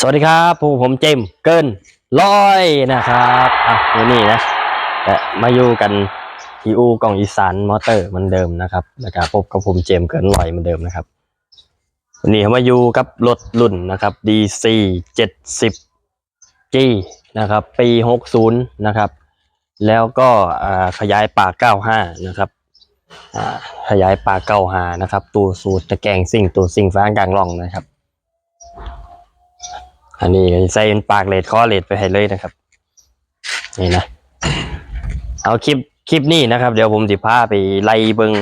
สวัสดีครับผู้ผมเจมเกินร้อยนะครับอะวันนี้นะแต่มาอยู่กันที่อูกล่องอีสานมอเตอร์เหมือนเดิมนะครับแล้วก็พบกับผมเจมเกินร้อยเหมือนเดิมนะครับวันนี้มาอยู่กับรถรุ่นนะครับ DC 70 G นะครับ ปี 60 นะครับ แล้วก็ขยายปาก 95 นะครับขยายปาก 95 นะครับ ตัวสูตรตะแกรงซิ่งตัวซิ่งฟ้ากลางร่องนะครับ อันนี้ใส่เป็นปากเลดคอเลดไปให้เลยนะครับ นี่นะ เอาคลิปคลิปนี้นะครับ เดี๋ยวผมสิพาไปไล่เบิง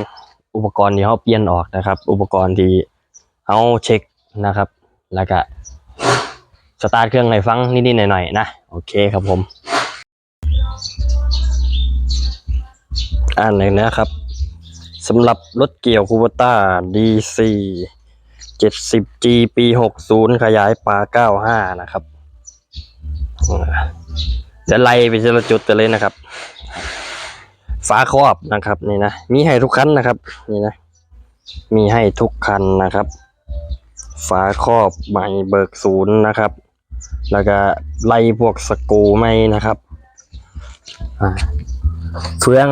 อุปกรณ์ที่เขาเปลี่ยนออกนะครับ อุปกรณ์ที่เขาเช็คนะครับ แล้วก็สตาร์ทเครื่องให้ฟังนิดๆหน่อยๆนะ โอเคครับผม อ่านเลยนะครับสำหรับรถเกี่ยวคูเบต้า DC 70G ปี 60 ขยายปลา95 นะครับ จะไล่ไปทีละจุดกันเลยนะครับ ฝาครอบนะครับนี่นะ มีให้ทุกคันนะครับนี่นะ มีให้ทุกคันนะครับ ฝาครอบใหม่เบิกศูนย์นะครับ แล้วก็ไล่พวกสกูไม่นะครับอ่าเฟือง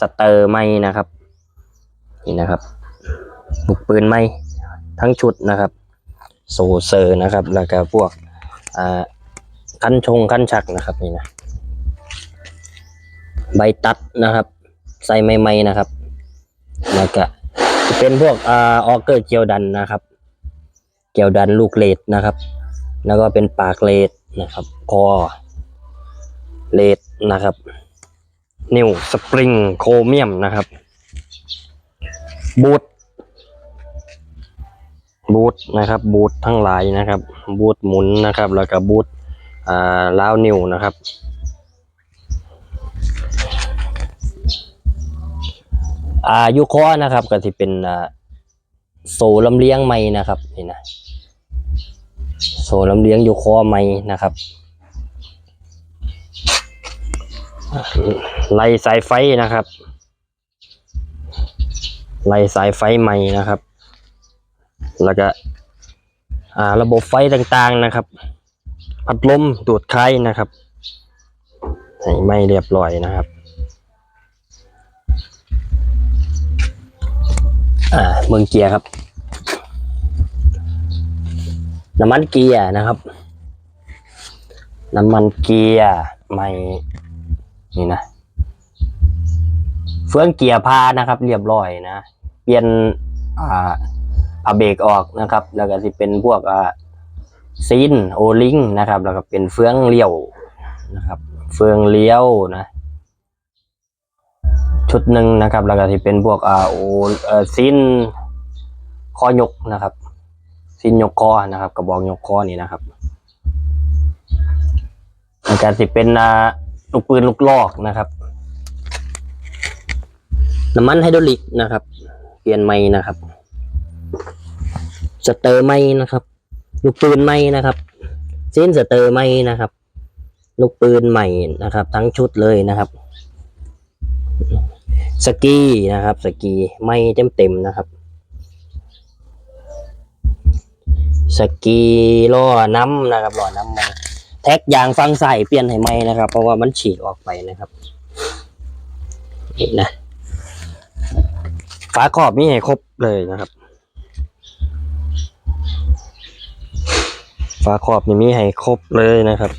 สเตอร์ไม่นะครับ นี่นะครับบุกปืนไม่ ทั้งชุดนะครับโซเซอร์นะครับ แล้วก็พวกอ่าคันชงคันชักนะครับนี่นะใบตัดนะครับ ใส่ใหม่ๆนะครับ แล้วก็เป็นพวกอ่าออเกอร์เกียวดันนะครับ เกียวดันลูกเลดนะครับ แล้วก็เป็นปากเลดนะครับคอเลดนะครับ นิ้วสปริงโครเมียมนะครับบูท บูทนะครับบูททั้งหลายนะครับ บูทหมุนนะครับ แล้วก็บูทอ่าล้าวนิ้วนะครับอายุคอนะครับ ก็ที่เป็นอ่าโซลำเลียงไม้นะครับนี่นะโซลำเลียงอยุคอไม้นะครับอ่าไล่สายไฟนะครับไล่สายไฟไม้นะครับ แล้วก็ระบบไฟต่างๆนะครับ พัดลมดูดไข้นะครับให้ไม่เรียบร้อยนะครับอ่าเมืองเกียร์ครับ น้ำมันเกียร์นะครับ น้ำมันเกียร์ไม่นี่นะเฟืองเกียร์พานะครับ เรียบร้อยนะ เปลี่ยนอ่า ผ้าเบรกออกนะครับ แล้วก็จะเป็นพวกอ่าซีนโอลิงนะครับ แล้วก็เป็นเฟืองเลี้ยวนะครับ เฟืองเลี้ยวนะ ชุดหนึ่งนะครับ แล้วก็ที่เป็นพวกอ่าโอเออซีนคอยกนะครับซีนยกคอนะครับ กระบอกยกคอนี่นะครับแล้วก็ที่เป็นอ่าลูกปืนลูกลอกนะครับน้ำมันไฮดรอลิกนะครับ เปลี่ยนใหม่นะครับ สเตอร์ไม่นะครับ ลูกปืนไม่นะครับ เส้นสเตอร์ไม่นะครับ ลูกปืนใหม่นะครับ ทั้งชุดเลยนะครับ สกีนะครับสกีไม่เต็มเต็มนะครับ สกีล้อน้ำนะครับล้อน้ำมาแท็กยางฟังใส่เปลี่ยนให้ไหมนะครับ เพราะว่ามันฉีกออกไปนะครับนี่นะฝาขอบนี่ให้ครบเลยนะครับ ฝาขอบนี่มีให้ครบเลยนะครับ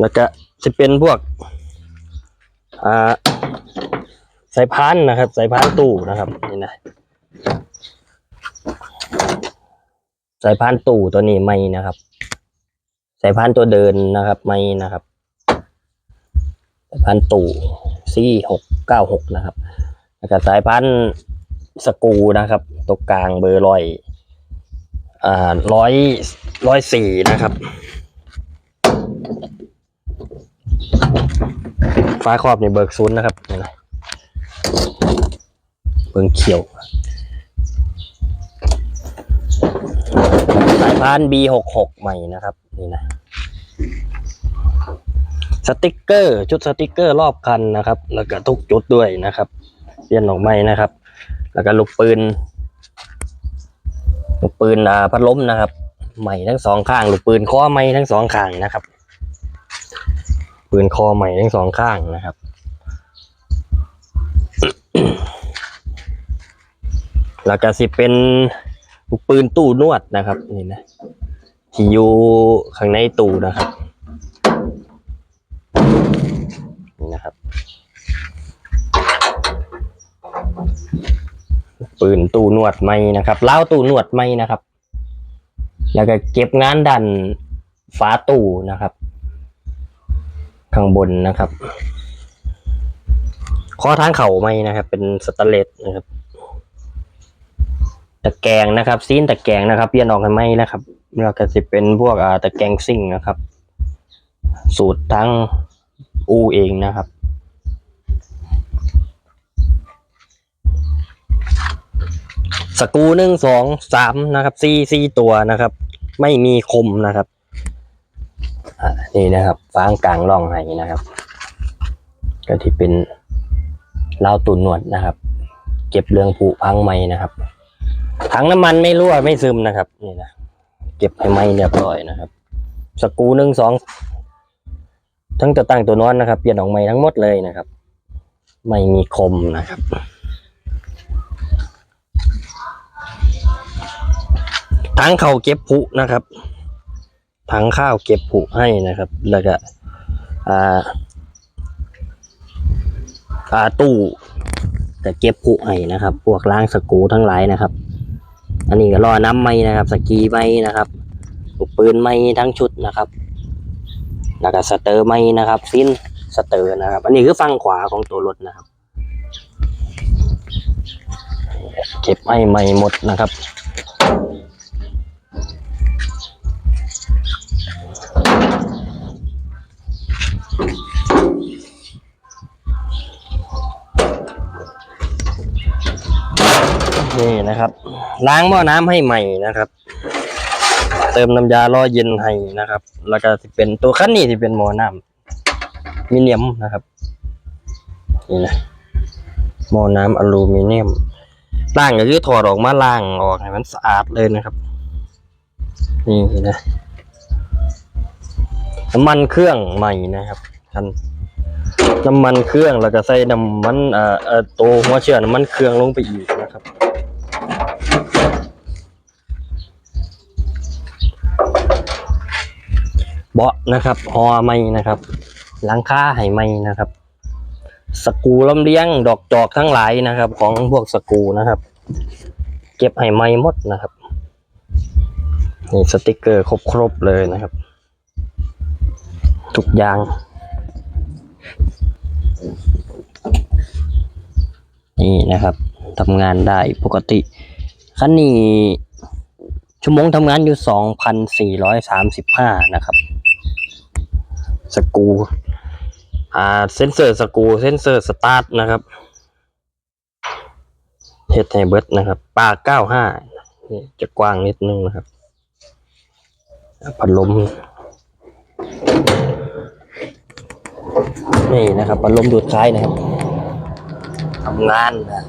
แล้วก็จะเป็นพวกอ่าสายพานนะครับ สายพานตู้นะครับนี่นะสายพานตู้ตัวนี้ไม่นะครับ สายพานตัวเดินนะครับไม่นะครับสายพานตู้สี่หกเก้าหกนะครับแล้วก็สายพาน สกูนะครับ ตรงกลางเบอร์ร้อยอ่าร้อยร้อยสี่นะครับฟ้าครอบในเบิกศูนนะครับนี่นะเบิงเขียวสายพาน B66 ใหม่นะครับ นี่นะสติกเกอร์ ชุดสติกเกอร์รอบคันนะครับ แล้วก็ทุกจุดด้วยนะครับเปลี่ยนออกใหม่นะครับ แล้วก็ลูกปืน ลูกปืนอ่าพัดลมนะครับ ใหม่ทั้งสองข้าง ลูกปืนคอใหม่ทั้งสองข้างนะครับ ปืนคอใหม่ทั้งสองข้างนะครับแล้วก็สิเป็นลูกปืนตู้นวดนะครับนี่นะที่อยู่ข้างในตู้นะครับ นี่นะครับ ปืนตู้นวดไม่นะครับเล้าตู้นวดไม่นะครับ แล้วก็เก็บงานดันฝาตู้นะครับ ข้างบนนะครับข้อทางเข่าไม่นะครับ เป็นสแตนเลสนะครับตะแกรงนะครับซีนตะแกรงนะครับเปลี่ยนออกให้ไหมนะครับแล้วก็จะเป็นพวกอ่าตะแกรงซิ่งนะครับ สูตรทั้งอูเองนะครับ สกูหนึ่งสองสามนะครับสี่สี่ตัวนะครับ ไม่มีคมนะครับนี่นะครับฟางกลางร่องไห้นะครับ ก็ที่เป็นเหล้าตุนหนวดนะครับ เก็บเรื่องผุพังไหมนะครับถังน้ำมันไม่รั่วไม่ซึมนะครับ นี่นะเก็บให้ไหมเรียบร้อยนะครับ สกูหนึ่งสองทั้งตัวตั้งตัวนอนนะครับ เปลี่ยนออกใหม่ทั้งหมดเลยนะครับ ไม่มีคมนะครับ ถังข้าวเก็บผุนะครับถังข้าวเก็บผุให้นะครับ แล้วก็อ่าอ่าตู้ก็เก็บผุให้นะครับ พวกล้างสกูทั้งหลายนะครับ อันนี้ก็รอน้ำไม้นะครับ สกีไม้นะครับลูกปืนไม้ทั้งชุดนะครับ แล้วก็สเตอร์ไม้นะครับซินสเตอร์นะครับ อันนี้คือฝั่งขวาของตัวรถนะครับ เก็บไม้ใหม่หมดนะครับ นี่นะครับ ล้างหม้อน้ำให้ใหม่นะครับ เติมน้ำยาล่อเย็นให้นะครับ แล้วก็สิเป็นตัวคันนี้ที่เป็นหม้อน้ำมิเนียมนะครับนี่นะหม้อน้ำอลูมิเนียมล้างก็คือถอดออกมาล้างออกให้มันสะอาดเลยนะครับ นี่นะน้ำมันเครื่องใหม่นะครับคันน้ำมันเครื่องแล้วก็ใส่น้ำมันเอ่อเอ่อตัวหัวเชื้อน้ำมันเครื่องลงไปอีกนะครั บาะนะครับหอไม่นะครับ หลังคาให้ไม่นะครับ สกรูลำเลียงดอกจอกทั้งหลายนะครับ ของพวกสกรูนะครับ เก็บให้ไม่หมดนะครับนี่สติกเกอร์ครบๆเลยนะครับ ทุกอย่างนี่นะครับทำงานได้ปกติคันนี้ชั่วโมงทำงานอยู่สองพันสี่ร้อยสามสิบห้านะครับ สกูอ่าเซนเซอร์สกูเซนเซอร์สตาร์ทนะครับเฮดไฮเบิร์ดนะครับปาเก้าห้านี่จะกว้างนิดนึงนะครับพัดลมนี่นะครับพัดลมดูดคล้ายนะครับทำงานนะ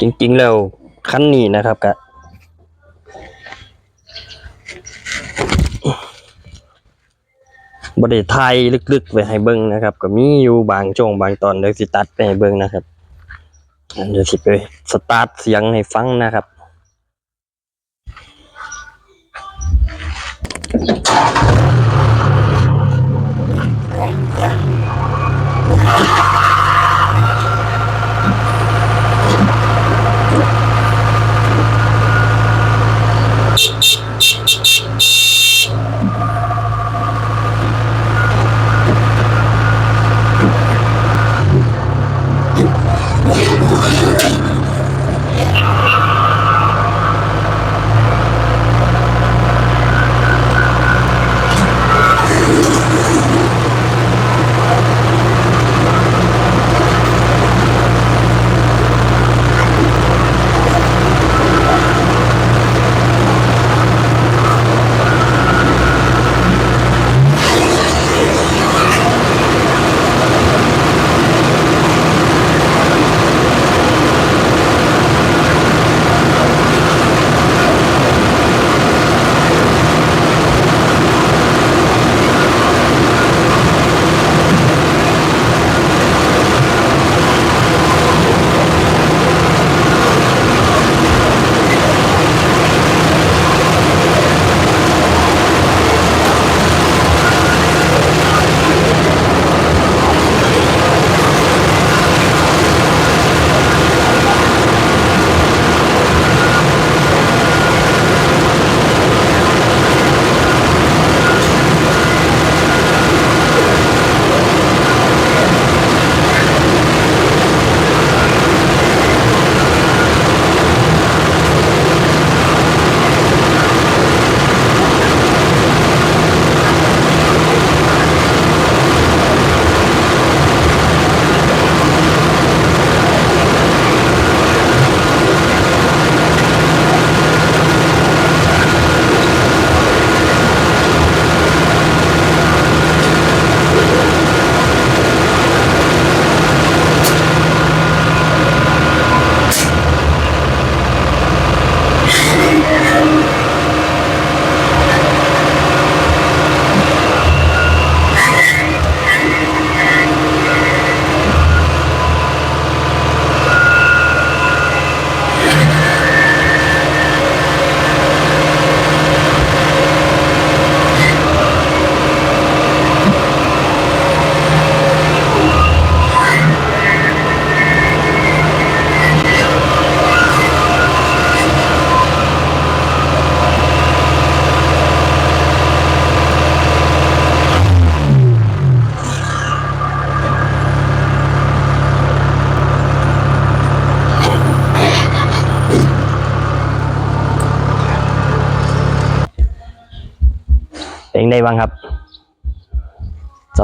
จริง ๆ แล้วคันนี้นะครับกะบริไทยลึกๆไว้ให้เบิ่งนะครับ ก็มีอยู่บางช่วงบางตอนเดี๋ยวสิตัดไปให้เบิ่งนะครับเดี๋ยวสิไปสตาร์ทเสียงให้ฟังนะครับน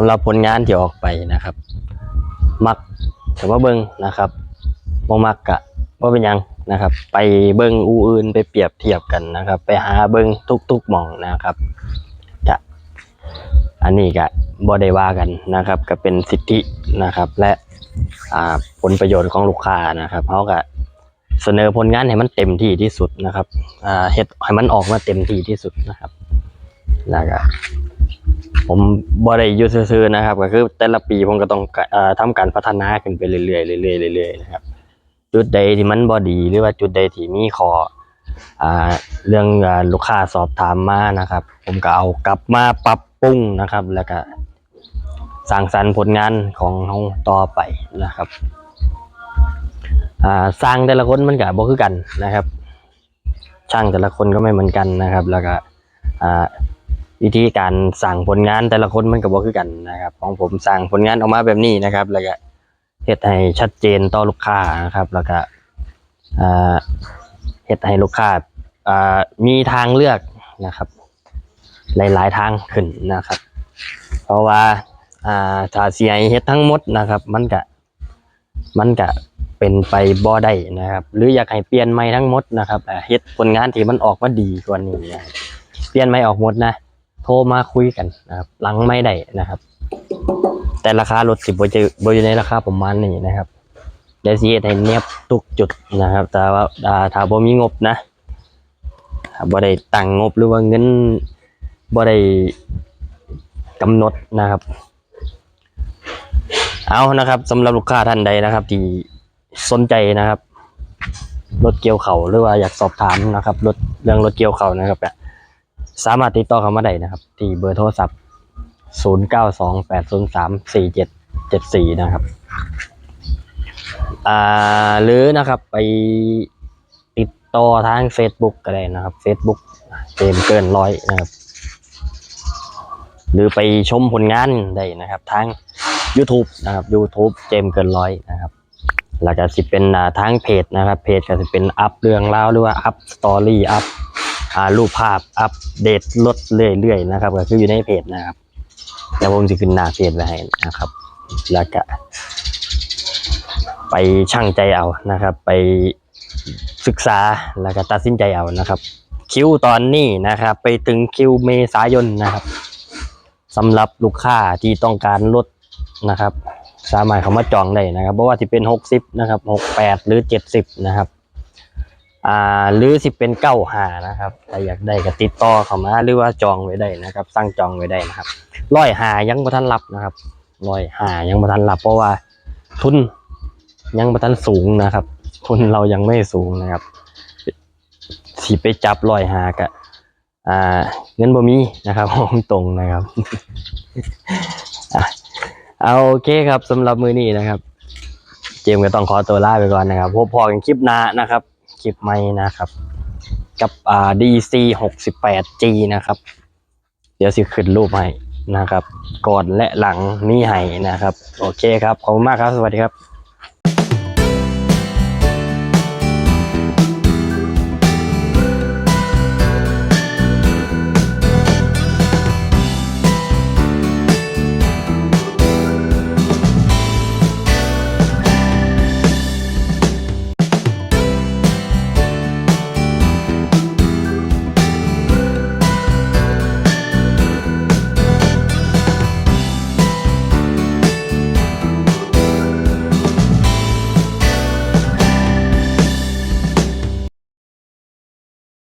ำหรับผลงานที่ออกไปนะครับ มักถือว่าเบิ้งนะครับบ่มักกะบ่เป็นยังนะครับ ไปเบิ้งอูอื่นไปเปรียบเทียบกันนะครับ ไปหาเบิ้งทุกๆหม่องนะครับจะอันนี้ก็บ่ได้ว่ากันนะครับก็เป็นสิทธินะครับ และอ่าผลประโยชน์ของลูกค้านะครับเขาก็เสนอผลงานให้มันเต็มที่ที่สุดนะครับเฮ็ดให้มันออกมาเต็มที่ที่สุดนะครับแล้วก็ ผมบ่ได้ยู่ซื่อๆนะครับ ก็คือแต่ละปีผมก็ต้องอ่อทำการพัฒนาขึ้นไปเรื่อยๆเรื่อยๆเรื่อยๆนะครับ จุดใดที่มันบ่ดีหรือว่าจุดใดที่มีข้อเรื่องลูกค้าสอบถามมานะครับ ผมก็เอากลับมาปรับปรุงนะครับ แล้วก็สร้างสรรค์ผลงานของเฮาต่อไปนะครับสร้างแต่ละคนมันก็บ่คือกันนะครับ ช่างแต่ละคนก็ไม่เหมือนกันนะครับ แล้วก็ วิธีการสั่งผลงานแต่ละคนมันก็บ่คือกันนะครับ ของผมสั่งผลงานออกมาแบบนี้นะครับ แล้วก็เฮ็ดให้ชัดเจนต่อลูกค้านะครับ แล้วก็อ่าเฮ็ดให้ลูกค้าอ่ามีทางเลือกนะครับ หลายๆทางขึ้นนะครับ เพราะว่าอ่าถ้าสิให้เฮ็ดทั้งหมดนะครับ มันก็มันก็เป็นไปบ่ได้นะครับ หรืออยากให้เปลี่ยนใหม่ทั้งหมดนะครับอ่เฮ็ดผลงานที่มันออกมาดีกว่านี้นะเปลี่ยนใหม่ออกหมดนะ โทรมาคุยกันนะครับหลังไม่ได้นะครับ แต่ราคารถสิบจะบอยู่ในราคาประมาณนี้นะครับเดี๋ยวสิเฮ็ดให้เนียบทุกจุดนะครับ แต่ว่าอ่าถ้าบ่มีงบนะบ่ได้ตั้งงบหรือว่าเงินบ่ได้กำหนดนะครับ เอานะครับสำหรับลูกค้าท่านใดนะครับ ที่สนใจนะครับรถเกี่ยวเขาหรือว่าอยากสอบถามนะครับรถเรื่องรถเกี่ยวเขานะครับเนี่ย สามารถติดต่อเขามาได้นะครับ ที่เบอร์โทรศัพท์ 0928034774 นะครับ อ่า หรือนะครับไปติดต่อทาง Facebook ก็ได้นะครับ Facebook เกมเกินร้อยนะครับ หรือไปชมผลงานได้นะครับ ทาง YouTube นะครับ YouTube เจมเกินร้อยนะครับแล้วก็สิเป็นทางเพจนะครับ เพจก็จะเป็นอัพเรื่องราวหรือว่าอัพสตอรี่อัพ รูปภาพอัปเดตลดเรื่อยๆนะครับก็คืออยู่ในเพจนะครับเดี๋ยวผมจะขึ้นหน้าเพจไว้ให้นะครับ แล้วก็ไปช่างใจเอานะครับ ไปศึกษาแล้วก็ตัดสินใจเอานะครับ คิวตอนนี้นะครับ ไปถึงคิวเมษายนนะครับสำหรับลูกค้าที่ต้องการลดนะครับ สามารถเข้ามาจองได้นะครับเพราะว่าที่เป็น 60 นะครับ 68 หรือ 70 นะครับ อ่าหรือสิเป็นเก้าหานะครับถ้าอยากได้ก็ติดต่อเข้ามาหรือว่าจองไว้ได้นะครับ สั่งจองไว้ได้นะครับร้อยหายังบ่ทันรับนะครับร้อยหายังบ่ทันรับ เพราะว่าทุนยังบ่ทันสูงนะครับ ทุนเรายังไม่สูงนะครับสิไปจับร้อยหากะอ่าเงินบ่มีนะครับผมตรงนะครับเอาโอเคครับสำหรับมือนี้นะครับ เจมก็ต้องขอตัวลาไปก่อนนะครับพบพอกันคลิปหน้านะครับ ลิปใหม่นะครับ กับอ่า DC 68G นะครับ เดี๋ยวสิขึ้นรูปให้นะครับ ก่อนและหลังนี่ให้นะครับ โอเคครับ ขอบคุณมากครับ สวัสดีครับ